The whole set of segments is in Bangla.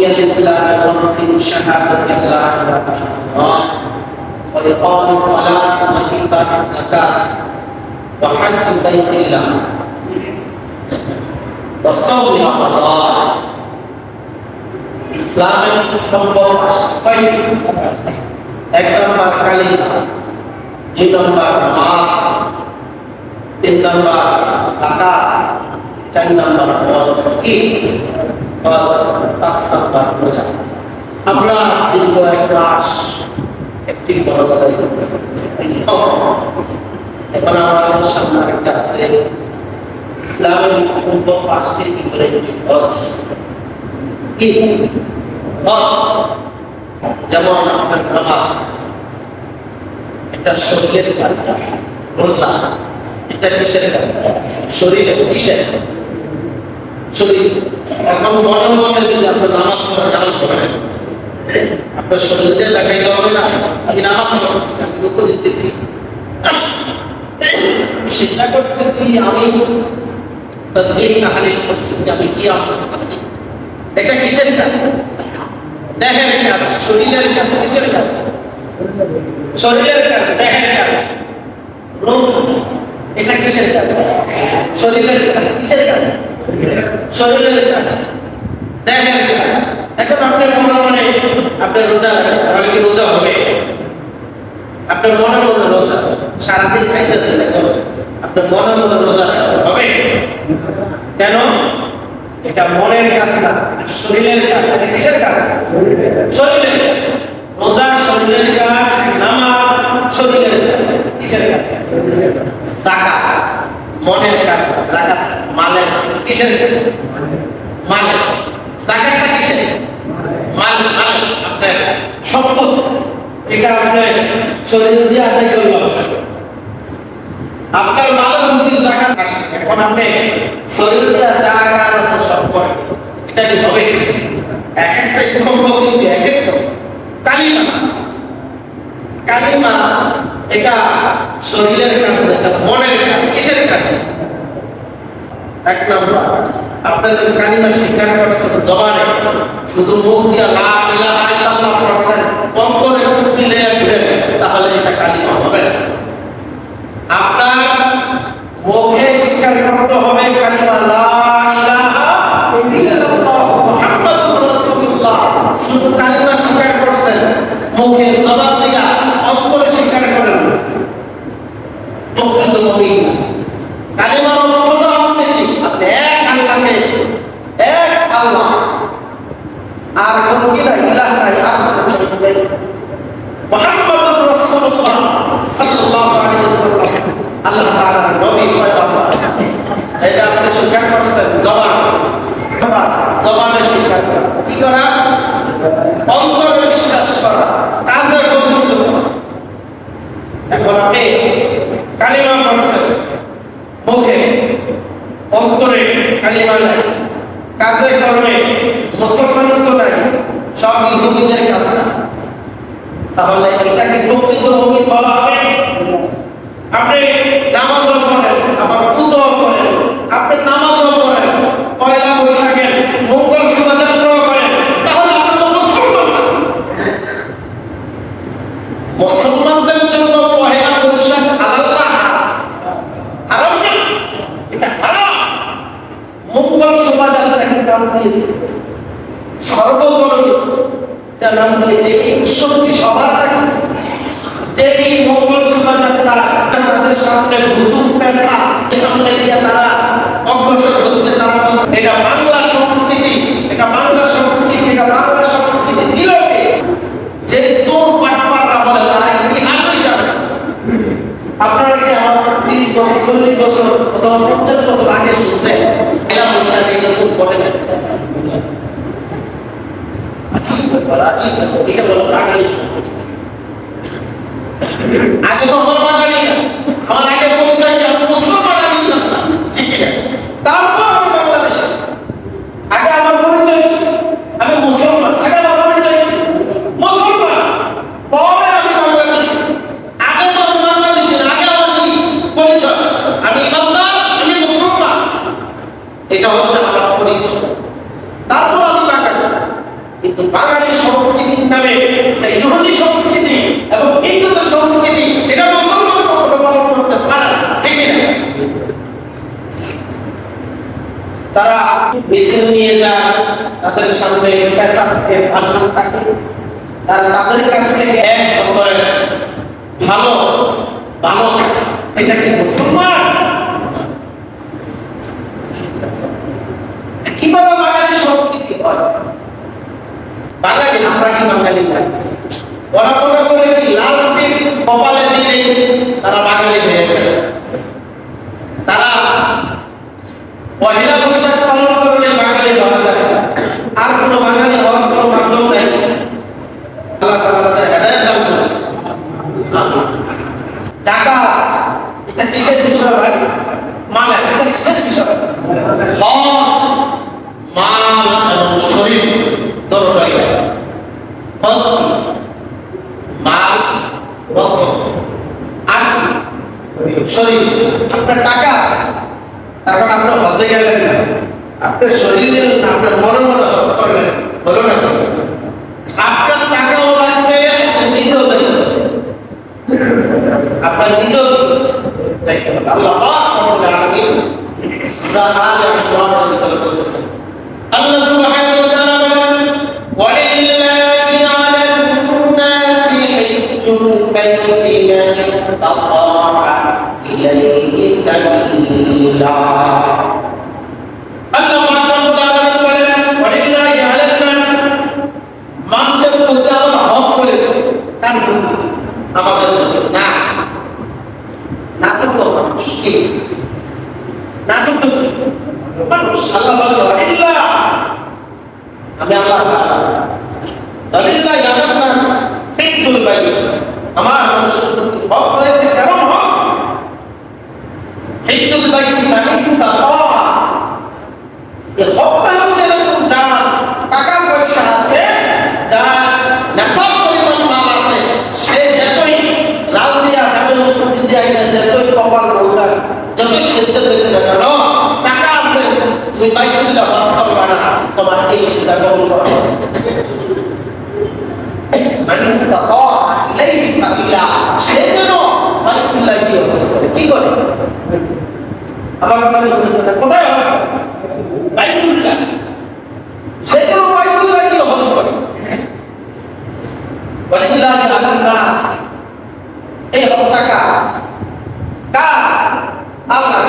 بني الإسلام خمس شهادة أن لا إله إلا الله وإقام الصلاة وإيتاء الزكاة وحج بيت الله وصوم رمضان ইসলামের স্তম্ভ কয়টি এক নম্বর কালিমা দুই নম্বর নামাজ তিন নম্বর সাকাত চার নম্বর হজ কি নম্বর রোজা আমরা দীর্ঘ এক মাস একটি খরচ আদায় এখন আমাদের সামনে একটা আছে। ইসলামের স্তম্ভ পাঁচটি একটি কি? হজ। যেমন আপনার নামাজ, এটা শরীরের কাজ। রোজা, এটা কিসের কাজ? শরীরের কিসের এখন যদি পড়েন আপনার শরীরকে আমি কি করতেছি এটা কিসের কাজ? দেহের কাজ, শরীরের কাজ, কিসের কাজ? শরীরের কাজ, দেহের এটা কিসের কাজ? শরীরের কাজ, কিসের কাজ? শরীরের কাজ। দেহের কাজ। এখন আপনার মনে মনে আপনার রোজা আছে রোজা হবে? আপনার মনে মনে রোজা। সারাদিন খাইতেছেন এখন। আপনার মনে মনে রোজা আছে হবে? কেন? এটা মনের কাজ না শরীরের কাজ এটা কিসের কাজ? শরীরের কাজ। রোজা শরীরের কাজ নামাজ শরীরের কাজ কিসের কাজ? যাকাত মনের কাজ না, যাকাত মালের কিসের কাজ মালের। যাকাতটা কিসের? মাল মাল। আপনার সম্পদ। এটা আপনার শরীর দিয়ে আদায় করল আপনার মালের মধ্যে জাকাত আসছে এখন আপনি শরীর দিয়ে যা কাজ আছে, সব করেন। এটা কি হবে? এক একটা স্তম্ভ কিন্তু এক এক কালিমা। কালিমা, এটা শরীরের কাজ এটা মনের কাজ। কিসের কাজ? এক নম্বর আপনার যদি কালিমা স্বীকার করছেন জবানে, শুধু মুখ দিয়া লা ইলাহা ইল্লাল্লাহ পড়ছেন, অন্তরে কুফরি লেগে ঘুরেন তাহলে এটা কালিমা হবে না আপনার মুখে স্বীকার করতে হবে কালিমা লা ইলাহা ইল্লাল্লাহ মুহাম্মাদুর রাসূলুল্লাহ শুধু কালিমা স্বীকার করছেন মুখে জবান দিয়া অন্তরে স্বীকার করেন না। প্রকৃত মুমিন না। কালিমার অর্থটা হচ্ছে কি আপনি এক আল্লাহকে এক আল্লাহ আর কোন কি নাই ইলাহ নাই আর কোন শরীক নেই মুহাম্মাদুর রাসূলুল্লাহ সাল্লাল্লাহু আলাইহি ওয়াসাল্লাম আল্লাহ তাআলার নবী পয়গম্বর এটা আপনি স্বীকার করছেন জবান জবানে স্বীকার করা কি করা অন্তরে বিশ্বাস করা কাজে পরিণত করা এখন আপনি কালিমা পড়ছেন মুখে অন্তরে কালিমা নাই কাজে কর্মে মুসলমানিত্ব নাই সব ইহুদিদের কাজ তাহলে এটাকে বলা হবে। আপনি নামাজ করেন আবার পূজাও করেন আপনি নামাজও পড়েন পয়লা বৈশাখে মঙ্গল শোভাযাত্রাও করেন তাহলে আপনি তো মুসলমান না। মুসলমানদের জন্য পয়লা বৈশাখ হালাল না হারাম? হারাম না এটা হারাম মঙ্গল শোভাযাত্রা একটা নাম দিয়েছে সর্বধর্মী তার নাম দিয়েছে এই উৎসবটি সবার থাকে যে এই মঙ্গল শোভাযাত্রা তাদের সামনে ভুতুম পেশা সামনে দিয়ে তারা অগ্রসর হচ্ছে তারা বলছে, এটা বাংলা সংস্কৃতি এটা বাংলা সংস্কৃতি এটা বাংলা সংস্কৃতি দিল কে? যে সোম পাটপাড়া বলে তারা ইতিহাসই জানে না। আপনারা কি আমার তিরিশ বছর চল্লিশ বছর অথবা পঞ্চাশ বছর আগে শুনছেন এরা বৈশাখে এরকম করে না। আগে তো আমার বাঙালি আমি বাংলাদেশে আগে আমার পরিচয় কি? আমি মুসলমান আগে আমার পরিচয় কি? মুসলমান পরে আমি বাংলাদেশি আগে তো আমি বাংলাদেশি না, আগে আমার কি পরিচয় আমি ইমানদার আমি মুসলমান এটা হচ্ছে আমার পরিচয়। তারপর আমি বাঙালি। কিন্তু বাঙালি সংস্কৃতির নামে ইহুদি সংস্কৃতি এবং হিন্দুদের সংস্কৃতি, এটা মুসলমান কখনো পালন করতে পারে ঠিক না তারা মিছিল নিয়ে যায়, তাদের সামনে পেশা থাকে ভালো থাকে। তারা তাদের কাছ থেকে এক বছরের ভালো ভালো এটা মুসলমান? কীভাবে বাঙালি সংস্কৃতি হয়? বাঙালি, আমরা কি বাঙালি না? মনে করে কি লাল কপালে দিলে তারা বাঙালি হয়ে যাবে তারা পহেলা বৈশাখ পালন করলে বাঙালি হওয়া যায় আর কোনো বাঙালি হওয়ার কোনো মাধ্যম নাই আল্লাহ তাআলা তাদের হেদায়েত দান করুন আমিন। জাকাত এটা কিসের বিষয় ভাই মাল এটা কিসের বিষয় হজ মাল এবং শরীর দুটোই হজ কি? মাল রক্ত আর কি? শরীর আপনার টাকা আছে এখন আপনার হজে গেলেন না আপনার শরীরে না আপনার মনে মনে হজ করলেন হলো না আপনার টাকাও লাগবে আপনি নিজেও যাইতে হবে। আপনার নিজেও চাইতে হবে আল্লাহ পাক রব্বুল আলামিন সূরা আলে ইমরানের ভিতরে বলতেছেন আল্লাহ সুবহানাহু ওয়া তাআলা বলেন ওয়ালিল্লাহি আলান নাসি হিজ্জুল বাইতি মান ইসতাতা ইলাইহি সাবিলা আল্লাহ পাক রব্বুল আলামিন বলেন ওয়ালিল্লাহি আলান নাস মানুষের মধ্যে আমার হক করেছে কার মধ্যে? আমাদের মধ্যে নাস নাসের তো মানুষ কি নাসের তো কি? মানুষ আল্লাহ বলে ওয়ালিল্লাহ আমি আল্লাহ ওয়ালিল্লাহ ইয়ামান নাস হিজ্জুল বাইত আমার মানুষের প্রতি হক রয়েছে কেমন হক হিজ্জুল বাইত মান ইসতাতা টাকা পয়সা আছে, যার নেশার আছে, সে যতই লাল দিয়া যাবে মসজিদ দিয়া এসে যতই কপাল রোগা যতই সিদ্ধ দেখতে না কেন, টাকা আছে, তুমি বাইতুল্লাহ বাস করবা তোমার এই সিদ্ধা কবুল করো। সে যেন বাইতুল্লাহ গিয়ে করে। কি করে? আমার কোথায় বাইতুল্লাহ সে যেন বাইতুল্লাহ গিয়ে বাস করে? ওয়ালিল্লাহি আলান নাস। এই আল্লাহ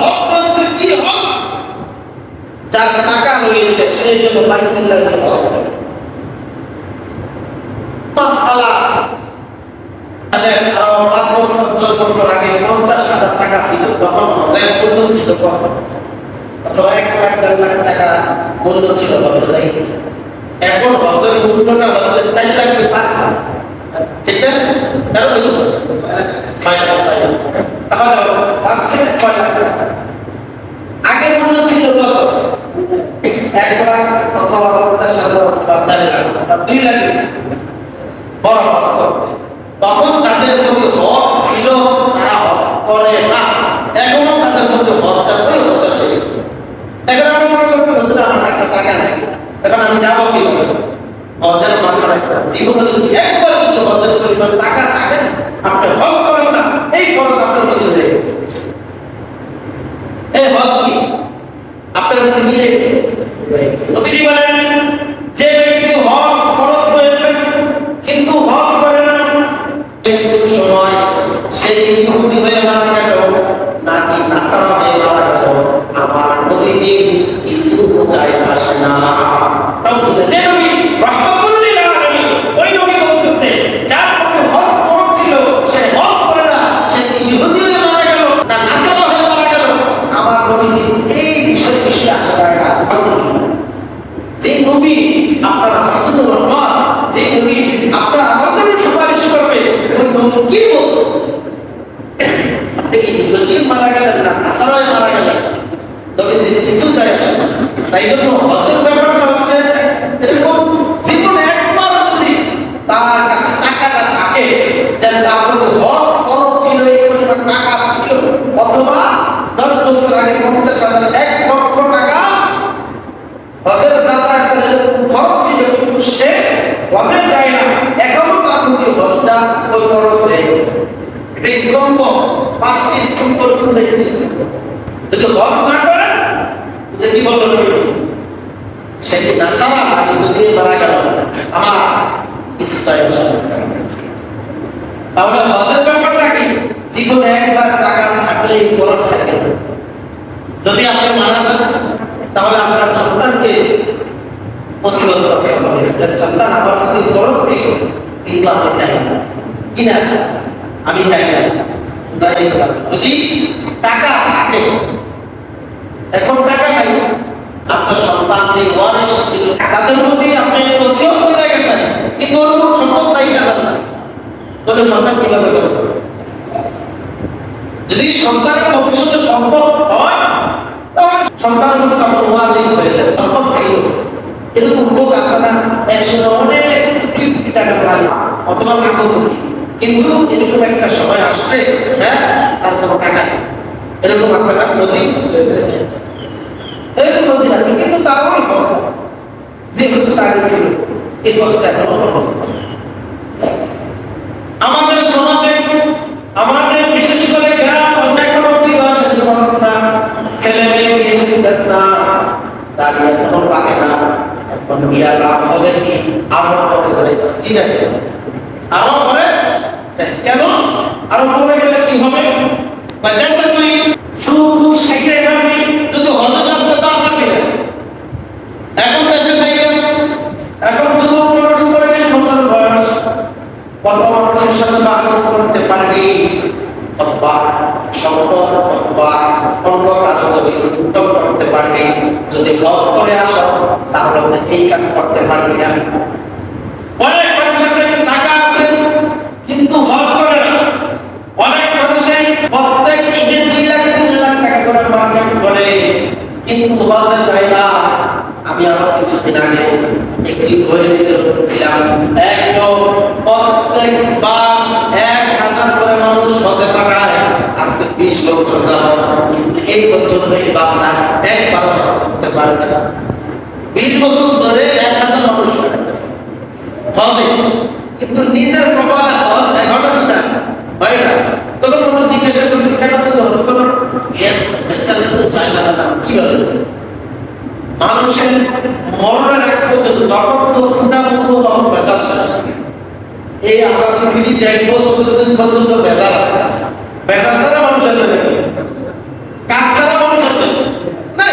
হক রয়েছে, কি হক? যার টাকা রয়েছে, সে যেন বাইতুল্লাহ করে মাসআলা। পাঁচ বছর বছর আগে পঞ্চাশ হাজার টাকা ছিল, তখন হজের মূল্য ছিল কত? এক লাখ, দেড় লাখ টাকা মূল্য ছিল এখন পাঁচ লাখ? ঠিক না? পাঁচ থেকে আগের মূল্য ছিল কত? এক অথবা পঞ্চাশ হাজার অথবা দুই লাখ বড় করবে তখন তাদের মধ্যে হজ ছিল, তারা হজ করে না। এখনও তাদের মধ্যে হজটা হতে হয়ে গেছে। এখন আমি মনে করব হুজুর আমার কাছে টাকা নাই। এখন আমি যাব কি হবে হজের মাসার জীবনে যদি একবার যদি হজের পরিমাণ টাকা থাকে, আপনি হজ করেন না। এই খরচ আপনার মধ্যে হয়ে গেছে। এই হজ কি? আপনার গেছে? হয়ে গেছে। নবীজি বলেন। ইহুদি হয়ে মারা গেল নাকি নাসারা হয়ে মারা গেল আমার নবীজির কিছু চাই আসে না রাসূল যে নবী রাহমাতুল লিল আলামিন ওই নবী বলতেছে যার প্রতি হজ ফরজ ছিল সে হজ করে না সে কি ইহুদি হয়ে মারা গেল না নাসারা হয়ে মারা গেল আমার নবীজি এই বিষয় বিষয়ে আসে না যে নবী আপনার আমার জন্য রহমান যে নবী আপনার আমার জন্য সুপারিশ করবে ওই নবী কি বলতো আপনি কি যদি মারা গেলেন না আসারায় মারা গেলেন তবে যে কিছু চাই আসে না। তাই জন্য হজের ব্যাপারটা হচ্ছে এরকম জীবনে একবার যদি তার কাছে টাকাটা থাকে যে তার প্রতি হজ খরচ ছিল এই এটা স্তম্ভ পাঁচটি স্তম্ভের ভিতরে একটি স্তম্ভ যদি হজ না তাহলে হজের সন্তানকে যে সন্তান আমার প্রতি খরচ ছিল, কিন্তু না? আমি চাই না। যদি টাকা থাকে, এখন টাকা নাই। আপনার সন্তান যে ওয়ারিশ ছিল, তাদের প্রতি আপনি নসিহত করে গেছেন কিন্তু ওর কোনো সম্পদ নাই, না জানেন তাহলে সন্তান কীভাবে করবে যদি সন্তানের ভবিষ্যতে সম্পদ হয়, তাহলে সন্তানের মধ্যে তখন ওয়াজিব হয়ে যাবে, সম্পদ ছিল। এরকম লোক আছে না, একসময় অনেক টাকা অথবা লাখপতি কিন্তু এরকম একটা সময় আসছে হ্যাঁ? তার কোনো টাকা নেই। এরকম আছে না? নজির? এরকম নজির আছে, কিন্তু তারও যে কষ্ট আগে ছিল, এই কষ্ট এখন আমাদের সমাজে, আমাদের বিশেষ করে গ্রাম অনেক বিবাহ ছেলে মেয়ে বিয়ে না দাঁড়িয়ে এখন পাকে না। এখন বিয়া লাভ হবে কি? আরও পরে যাইছে কি যাইছে পরে কেন? আরও পরে গেলে কি হবে? শুধু যদি হজে আসতে তা পারবি না। এখন বয়স। কত মানুষের সাথে বাহাদুর করতে পারবি? অথবা সম্পদ অথবা অন্য কারও করতে পারবি, যদি হজ করে আসো, তাহলে এই কাজ করতে পারবি না অনেক মানুষ আছে টাকা আছে কিন্তু হজ করে না অনেক মানুষের প্রত্যেক ঈদে দুই লাখ তিন লাখ টাকা করে মার্কেট করে আমি আমার কিছুদিন আগে একটি বই একদম প্রত্যেকবার এক হাজার করে মানুষ হজে পাঠায় আজকে বিশ বছর যাব কিন্তু এই পর্যন্ত এই একবার করতে পারে না। বিশ বছর ধরে এক হাজার মানুষ হজে। কিন্তু নিজের কপালে হজ না? হয় না। তখন আমরা জিজ্ঞাসা করছি, কেন তুমি হজ এর মানুষের এই আমরা পৃথিবী দেখব বেজার আছে। বেজার ছাড়া মানুষ আছে নাকি কাজ ছাড়া মানুষ আছে নাই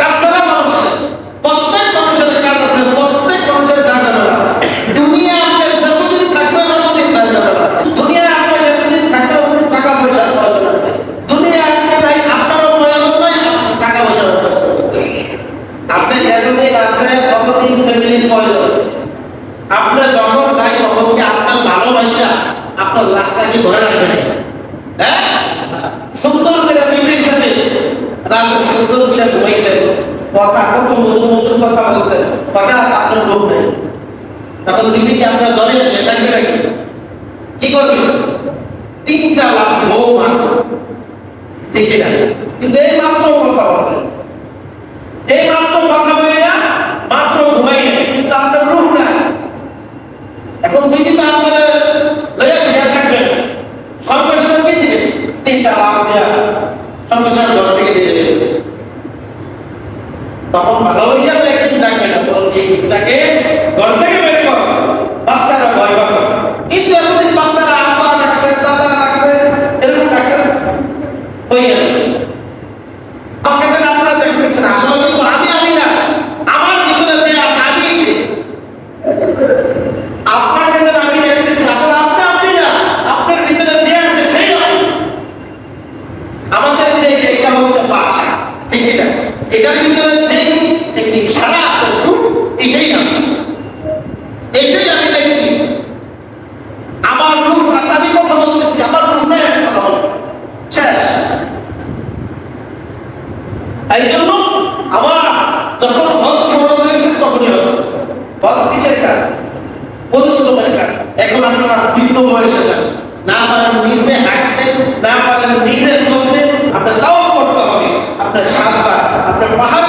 কাজ ছাড়া মানুষ নেই। প্রত্যেক মানুষের কাজ আছে প্রত্যেক মানুষের জানালা আছে দুনিয়া আপনি যতদিন থাকবেন ততদিন জানালা আছে দুনিয়া আপনি যতদিন থাকবেন ততদিন টাকা পয়সার প্রয়োজন আছে দুনিয়া আপনি নাই আপনারও প্রয়োজন নাই আপনার টাকা পয়সার প্রয়োজন নেই। আপনি যতদিন আছেন ততদিন ফ্যামিলির প্রয়োজন আছে আপনি যখন নাই তখন কি আপনার ভালোবাসা আপনার লাশটাকে ধরে রাখবে না হ্যাঁ সুন্দর করে বিবির সাথে রাতে সুন্দর করে ঘুমাইছেন কথা কত মধুর মধুর কথা বলছেন হঠাৎ আপনার লোক নেই। তখন বিবিকে আপনার জ্বরে এসে থাকবে নাকি? কি করবে? তিনটা লাভ বউ মারবে। ঠিক না কিন্তু এই মাত্র কথা বলবেন এই মাত্র কথা বলে না, মাত্র ঘুমাই না কিন্তু আপনার রূপ না এখন তুই কিন্তু আপনার লইয়া শিখা থাকবেন সঙ্গে সঙ্গে কি দিবে? তিনটা লাভ দেয়া। সঙ্গে সঙ্গে তখন তো একদিন ডাকবে না বরং এইটাকে ঘর থেকে বের কর বাচ্চারা ভয় পাবে কিন্তু এতদিন বাচ্চারা আব্বা ডাকছে দাদা ডাকছে এরকম ডাকছে হয়ে গেল আমাকে যেন আপনারা দেখতেছেন আসলে কিন্তু আমি আমি না আমার ভিতরে যে আছে আমি সে আপনাকে যেন আমি দেখতেছি আসলে আপনি আপনি না আপনার ভিতরে যে আছে সেই আমি আমাদের যে এটা হচ্ছে বাসা ঠিক না এটার ভিতরে যে একটি সারা আছে এটাই আমি এটাই আমি ব্যক্তি আমার রূপ আছে আমি কথা বলতেছি আমার রূপ নাই আমি কথা বলব শেষ এই জন্য আমার যখন হজ ফরজ হয়েছে তখনই হজ হজ কিসের কাজ পরিশ্রমের কাজ এখন আপনারা বৃদ্ধ বয়সে যান। না পারেন নিজে হাঁটতে, না পারেন নিজে চলতে, আপনার তাও করতে হবে। আপনার সাতবার আপনার পাহাড়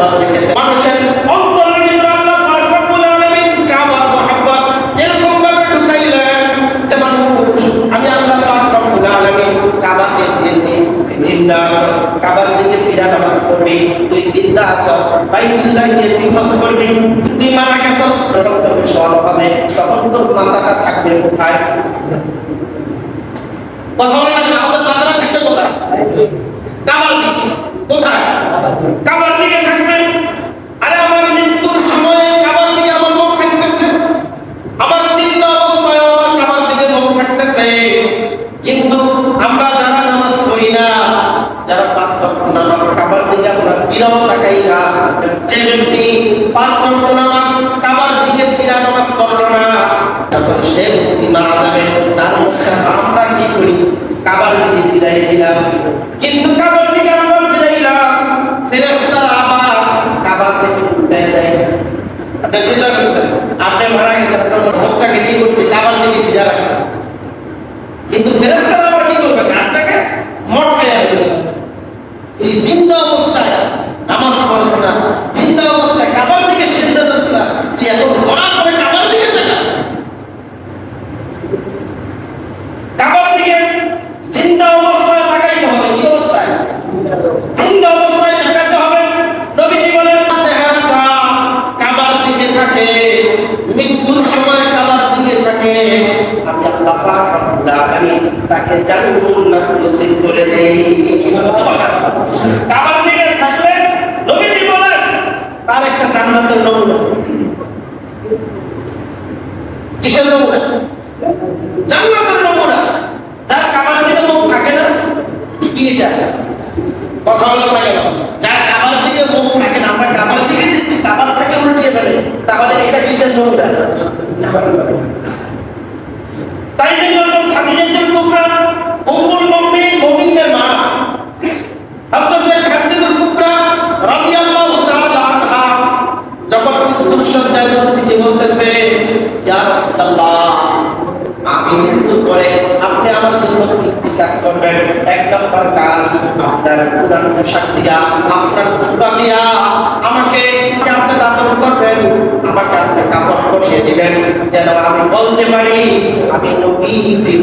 ভাবে রেখেছে মানুষের অন্তরের ভিতরে আল্লাহ পাক রব্বুল আলামিন কাবার মহব্বত এরকম ভাবে ঢুকাইলেন যে মানুষ। আমি আল্লাহ পাক রব্বুল আলামিন কাবাকে দিয়েছি। জিন্দা আছস, কাবার দিকে ফিরা নামাজ পড়বি তুই জিন্দা আছস, বাইতুল্লাহ তুই হজ করবি। তুই মারা গেছস তখন তোর সওয়াল হবে, তখন তোর মাথাটা থাকবে কোথায়? কথা বলে না, আমাদের মাথাটা থাকবে কোথায়? কাবার কোথায়? কাবার দিকে থাকবে। আরে আমার মৃত্যুর সময়ে কাবার দিকে আমার মুখ থাকতেছে। আমার চিন্তা অবস্থায় কাবার দিকে মুখ থাকতেছে। কিন্তু আমরা যারা নামাজ পড়ি না, যারা পাঁচ ওয়াক্ত নামাজ কাবার দিকে আমরা ফিরাও তাকাই পাঁচ ওয়াক্ত নামাজ কাবার দিকে ফিরা নামাজ তখন সে ব্যক্তি মারা তার আমরা কি করি? কাবার দিকে ফিরাই দিলাম কিন্তু কাবার দিকে আমরা ফিরাইলাম ফেরেশতারা আবার কাবার থেকে উল্টে দেয় আপনি চিন্তা করছেন আপনি মারা গেছে মুখটাকে কি করছে? কাবার দিকে ফিরে রাখছেন কিন্তু ফেরেশতারা আবার কি করবে কানটাকে মটকাইয়া দিবে এই জিন্দা অবস্থায় নামাজ পড়ছ না জিন্দা অবস্থায় কাবার দিকে সিদ্ধা দিস না তুই এত মরার পরে কাবার দিকে তাকাস কাবার দিকে জিন্দা অবস্থায় তাকাইতে হবে কি অবস্থায় জিন্দা অবস্থায় তাকাতে হবে নবীজি বলেন চেহারাটা কাবার দিকে থাকে মৃত্যুর সময় কাবার দিকে থাকে আমি আল্লাহ পাক রব্বুল আলামিন তাকে করে দেই কাবার দিকে থাকলে নবীজি বলেন, তার একটা জান্নাতের নমুনা। কিসের নমুনা? জান্নাতের নমুনা। যার কাবার দিকে মুখ থাকে না এগিয়ে যায় কথা বলে না। যার কাবার দিকে মুখ থাকে না, আমরা দিকে দিচ্ছি তাই জন্য কুবরা উম্মুল মুমিনিন মুমিনদের মা। হযরত যখন আপনি আমার জন্য তিনটি করবেন? এক নম্বর কাজ, আপনার পুরান পোশাক দিয়া, আপনার জুব্বা দিয়া আমাকে আপনি দাফন করবেন। আমাকে আপনি কাপড় পরিয়ে দিবেন যেন আমি বলতে পারি আমি নবীজির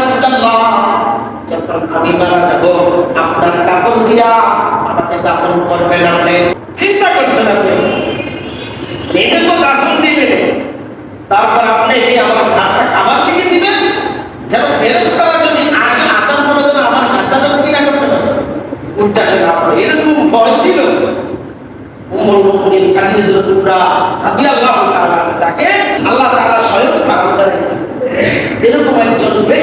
আমি মারা যাব। আপনার কাপড় দিয়া আমাকে দাফন করবে না আপনি? চিন্তা করছেন আপনি? নিজে তো দাফন দিবেন তারপর আপনি যে আমার খাতা খাবার থেকে দিবেন? যেন ফেরস্তারা যদি আসে, আসার পরে যেন আমার খাতা যেন কিনা করতে পারে। উল্টা দেন আপনার এরকম ভয় ছিল। উমর মুমিন খাদিজাতুল কুবরা রাদিয়াল্লাহু তাআলা তাকে আল্লাহ তাআলা স্বয়ং সাহাবা এরকম একজন ব্যক্তি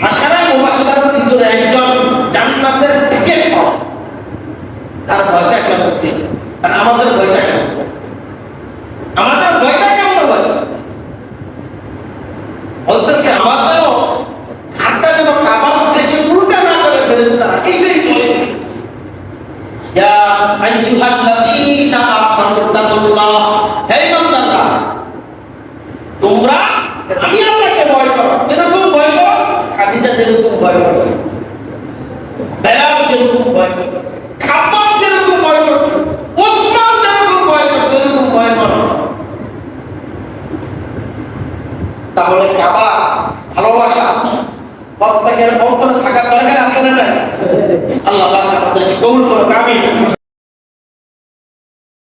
আশারা মুবাশশারার ভিতরে একজন জান্নাতের টিকিট পাওয়া তার ভয়টা কেমন হচ্ছে আর আমাদের ভয়টা